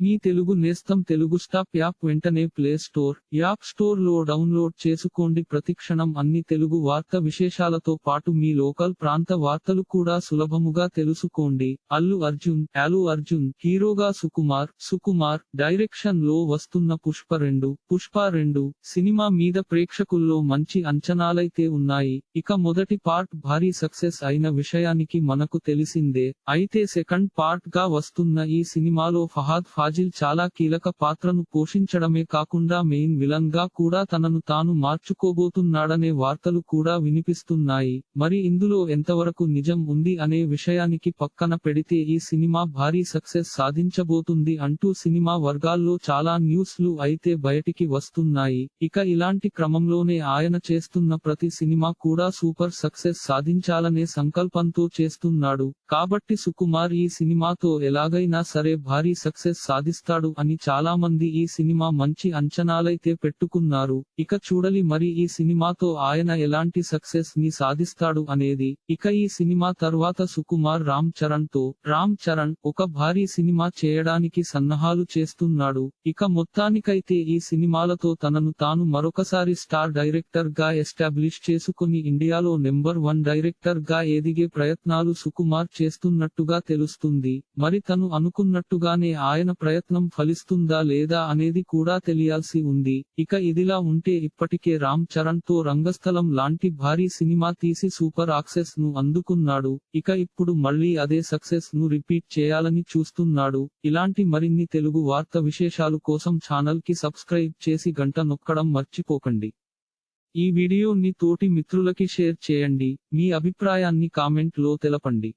మీ తెలుగు నేస్తం Telugu stop app వెంటనే play store app స్టోర్లో డౌన్లోడ్ చేసుకోండి. ప్రతిక్షణం అన్ని తెలుగు వార్త విశేషాలతో పాటు మీ లోకల్ ప్రాంత వార్తలు కూడా సులభముగా తెలుసుకోండి. అల్లు అర్జున్ అల్లు అర్జున్ హీరోగా సుకుమార్ సుకుమార్ డైరెక్షన్లో వస్తున్న పుష్ప రెండు పుష్ప రెండు సినిమా మీద ప్రేక్షకుల్లో మంచి అంచనాలైతే ఉన్నాయి. ఇక మొదటి పార్ట్ భారీ సక్సెస్ అయిన విషయానికి మనకు తెలిసిందే. అయితే సెకండ్ పార్ట్గా వస్తున్న ఈ సినిమాలో ఫహాద్ ఫాజిల్ చాలా కీలక పాత్రను పోషించడమే కాకుండా మెయిన్ విలన్గా కూడా తనను తాను మార్చుకోబోతున్నాడనే వార్తలు కూడా వినిపిస్తున్నాయి. మరి ఇందులో ఎంతవరకు నిజం ఉంది అనే విషయానికి పక్కన పెడితే ఈ సినిమా భారీ సక్సెస్ సాధించబోతుంది అంటూ సినిమా వర్గాల్లో చాలా న్యూస్లు అయితే బయటికి వస్తున్నాయి. ఇక ఇలాంటి క్రమంలోనే ఆయన చేస్తున్న ప్రతి సినిమా కూడా సూపర్ సక్సెస్ సాధించాలనే సంకల్పంతో చేస్తున్నాడు. కాబట్టి సుకుమార్ ఈ సినిమాతో ఎలాగైనా సరే భారీ సక్సెస్ సాధిస్తాడు అని చాలా మంది ఈ సినిమా మంచి అంచనాలైతే పెట్టుకున్నారు. ఇక చూడలి మరి ఈ సినిమాతో ఆయన ఎలాంటి సక్సెస్ని సాధిస్తాడు అనేది. ఇక ఈ సినిమా తర్వాత సుకుమార్ రామ్ చరణ్తో రామ్ చరణ్ ఒక భారీ సినిమా చేయడానికి సన్నాహాలు చేస్తున్నాడు. ఇక మొత్తానికైతే ఈ సినిమాలతో తనను తాను మరొకసారి స్టార్ డైరెక్టర్గా ఎస్టాబ్లిష్ చేసుకుని ఇండియాలో నెంబర్ వన్ డైరెక్టర్గా ఎదిగే ప్రయత్నాలు సుకుమార్ చేస్తున్నట్టుగా తెలుస్తుంది. మరి తను అనుకున్నట్టుగానే ఆయన ప్రయత్నం ఫలిస్తుందా లేదా అనేది కూడా తెలియాల్సి ఉంది. ఇక ఇదిలా ఉంటే ఇప్పటికే రామ్ చరణ్తో రంగస్థలం లాంటి భారీ సినిమా తీసి సూపర్ ఆక్సెస్ను అందుకున్నాడు. ఇక ఇప్పుడు మళ్ళీ అదే సక్సెస్ను రిపీట్ చేయాలని చూస్తున్నాడు. ఇలాంటి మరిన్ని తెలుగు వార్త విశేషాలు కోసం ఛానల్కి సబ్స్క్రైబ్ చేసి గంట నొక్కడం మర్చిపోకండి. ఈ వీడియోని తోటి మిత్రులకి షేర్ చేయండి. మీ అభిప్రాయాన్ని కామెంట్లో తెలపండి.